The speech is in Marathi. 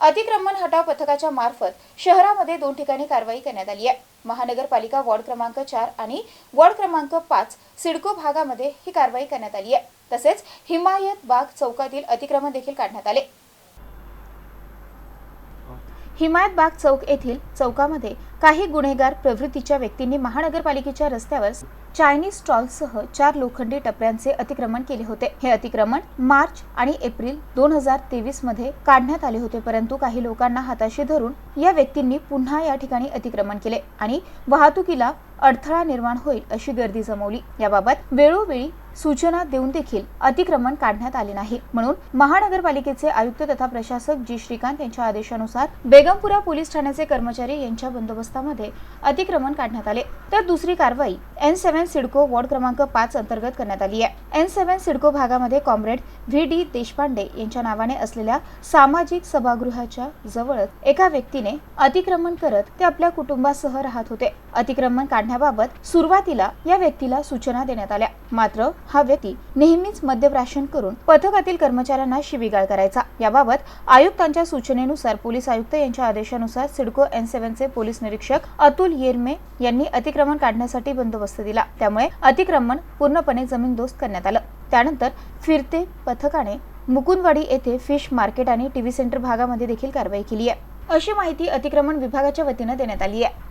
अतिक्रमण हटाव पथकाच्या मार्फत शहरामध्ये दोन ठिकाणी कारवाई करण्यात आली आहे. महानगरपालिका वॉर्ड क्रमांक चार आणि वॉर्ड क्रमांक पाच सिडको भागामध्ये ही कारवाई करण्यात आली आहे. तसेच हिमायत बाग चौकातील अतिक्रमण देखील काढण्यात आले. हिमायतबाग चौक येथील चौकामध्ये काही गुन्हेगार प्रवृत्तीच्या व्यक्तींनी महानगरपालिकेच्या रस्त्यावर चायनीज स्टॉलसह चार लोखंडी टपऱ्यांचे अतिक्रमण केले होते. हे अतिक्रमण मार्च आणि एप्रिल दोन हजार तेवीसमध्ये काढण्यात आले होते परंतु काही लोकांना हाताशी धरून या व्यक्तींनी पुन्हा या ठिकाणी अतिक्रमण केले आणि वाहतुकीला अडथळा निर्माण होईल अशी गर्दी जमवली. याबाबत वेळोवेळी सूचना देऊन देखील अतिक्रमण काढण्यात आले नाही. म्हणून महानगरपालिकेचे आयुक्त तथा प्रशासक जी. श्रीकांत यांच्या आदेशानुसार बेगमपुरा पोलीस ठाण्याचे कर्मचारी यांच्या बंदोबस्तामध्ये अतिक्रमण काढण्यात आले. तर दुसरी कारवाई एन सेव्हन सिडको वॉर्ड क्रमांक पाच अंतर्गत करण्यात आली आहे. एन सेव्हन सिडको भागामध्ये कॉम्रेड व्ही. डी. देशपांडे यांच्या नावाने असलेल्या सामाजिक सभागृहाच्या जवळच एका व्यक्तीने अतिक्रमण करत ते आपल्या कुटुंबासह राहत होते. अतिक्रमण काढण्याबाबत सुरुवातीला या व्यक्तीला सूचना देण्यात आल्या. मात्र हा व्यक्ती नेहमीच मद्यप्राशन करून पथकातील कर्मचाऱ्यांना शिवीगाळ करायचा. याबाबत आयुक्तांच्या सूचनेनुसार पोलीस आयुक्त यांच्या आदेशानुसार सिडको एन सेव्हनचे पोलीस निरीक्षक अतुल येरमे यांनी अतिक्रमण काढण्यासाठी बंदोबस्त दिला. त्यामुळे अतिक्रमण पूर्णपणे जमीनदोस्त करण्यात आलं. त्यानंतर फिरते पथकाने मुकुंदवाडी येथे फिश मार्केट आणि टीव्ही सेंटर भागामध्ये देखील कारवाई केली आहे. अशी माहिती अतिक्रमण विभागाच्या वतीनं देण्यात आली आहे.